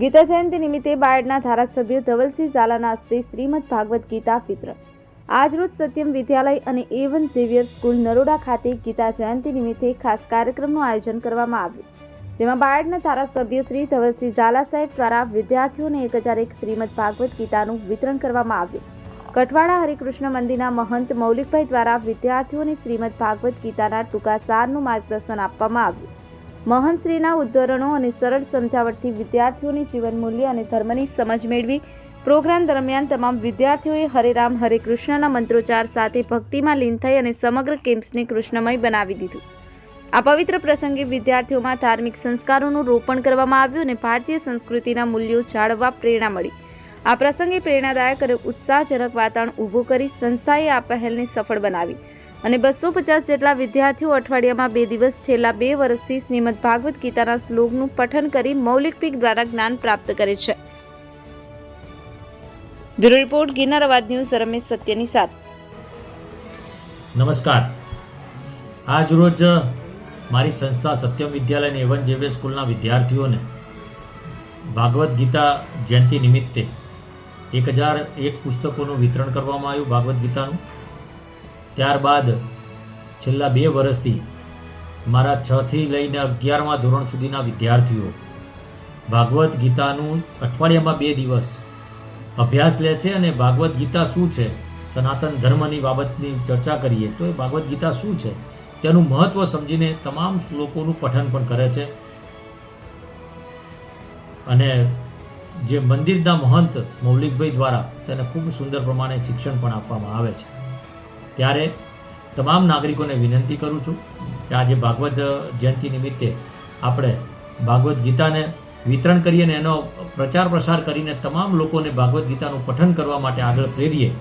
ગીતા જયંતિ નિમિત્તે બાયડના ધારાસભ્ય ધવલસિંહ ઝાલાના હસ્તે શ્રીમદ ભાગવત ગીતા વિતરણ આજરોજ સત્યમ વિદ્યાલય અને A one Xavier school Naroda ખાતે ગીતા જયંતિ નિમિત્તે ખાસ કાર્યક્રમનું આયોજન કરવામાં આવ્યું. જેમાં બાયડના ધારાસભ્ય શ્રી ધવલસિંહ ઝાલા સાહેબ દ્વારા વિદ્યાર્થીઓને એક હજાર એક શ્રીમદ ભાગવત ગીતાનું વિતરણ કરવામાં આવ્યું. કઠવાડા હરિકૃષ્ણ મંદિરના મહંત મૌલિકભાઈ દ્વારા વિદ્યાર્થીઓને શ્રીમદ ભાગવત ગીતાના ટૂંકા સારનું માર્ગદર્શન આપવામાં આવ્યું. મહંતશ્રીના ઉદ્ધરણો અને સરળ સમજાવટથી વિદ્યાર્થીઓની જીવન મૂલ્ય અને ધર્મની સમજ મેળવી. પ્રોગ્રામ દરમિયાન તમામ વિદ્યાર્થીઓએ હરે રામ, હરે કૃષ્ણના મંત્રોચ્ચાર સાથે ભક્તિમાં લીન થઈ અને સમગ્ર કેમ્પસને કૃષ્ણમય બનાવી દીધું. આ પવિત્ર પ્રસંગે વિદ્યાર્થીઓમાં ધાર્મિક સંસ્કારોનું રોપણ કરવામાં આવ્યું અને ભારતીય સંસ્કૃતિના મૂલ્યો જાળવવા પ્રેરણા મળી. આ પ્રસંગે પ્રેરણાદાયક અને ઉત્સાહજનક વાતાવરણ ઊભું કરી સંસ્થાએ આ પહેલને સફળ બનાવી. અને બસો પચાસ જેટલા વિદ્યાર્થીઓ અઠવાડિયામાં બે દિવસ છેલ્લા બે વર્ષથી શ્રીમદ ભાગવત ગીતાના શ્લોકનું પઠન કરી મૌલિક પીક દ્વારા જ્ઞાન પ્રાપ્ત કરે છે. બ્યુરો રિપોર્ટ, ગિરનાર અવાજ ન્યૂઝ, રમેશ સત્યની સાથ નમસ્કાર. આજ રોજ મારી સંસ્થા સત્યમ વિદ્યાલય અને એવન જેવે સ્કૂલના વિદ્યાર્થીઓને ભાગવદ્ ગીતા જયંતિ નિમિત્તે એક હજાર એક પુસ્તકોનું વિતરણ કરવામાં આવ્યું ભાગવદ ગીતાનું. ત્યારબાદ છેલ્લા બે વર્ષથી મારા છથી લઈને અગિયારમા ધોરણ સુધીના વિદ્યાર્થીઓ ભાગવદ્ ગીતાનું અઠવાડિયામાં બે દિવસ અભ્યાસ લે છે અને ભાગવદ્ ગીતા શું છે, સનાતન ધર્મની બાબતની ચર્ચા કરીએ તો એ ભાગવત ગીતા શું છે, તેનું મહત્વ સમજીને તમામ શ્લોકોનું પઠન પણ કરે છે. અને જે મંદિરના મહંત મૌલિકભાઈ દ્વારા તેને ખૂબ સુંદર પ્રમાણે શિક્ષણ પણ આપવામાં આવે છે. ત્યારે તમામ નાગરિકોને વિનંતી કરું છું કે આજે ભાગવત જયંતિ નિમિત્તે આપણે ભાગવદ્ ગીતાને વિતરણ કરીએ અને એનો પ્રચાર પ્રસાર કરીને તમામ લોકોને ભાગવદ્ ગીતાનું પઠન કરવા માટે આગળ પ્રેરીએ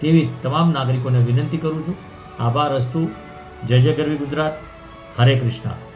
તેવી તમામ નાગરિકોને વિનંતી કરું છું. આભાર અસ્તુ. જય જય ગરવી ગુજરાત. હરે કૃષ્ણ.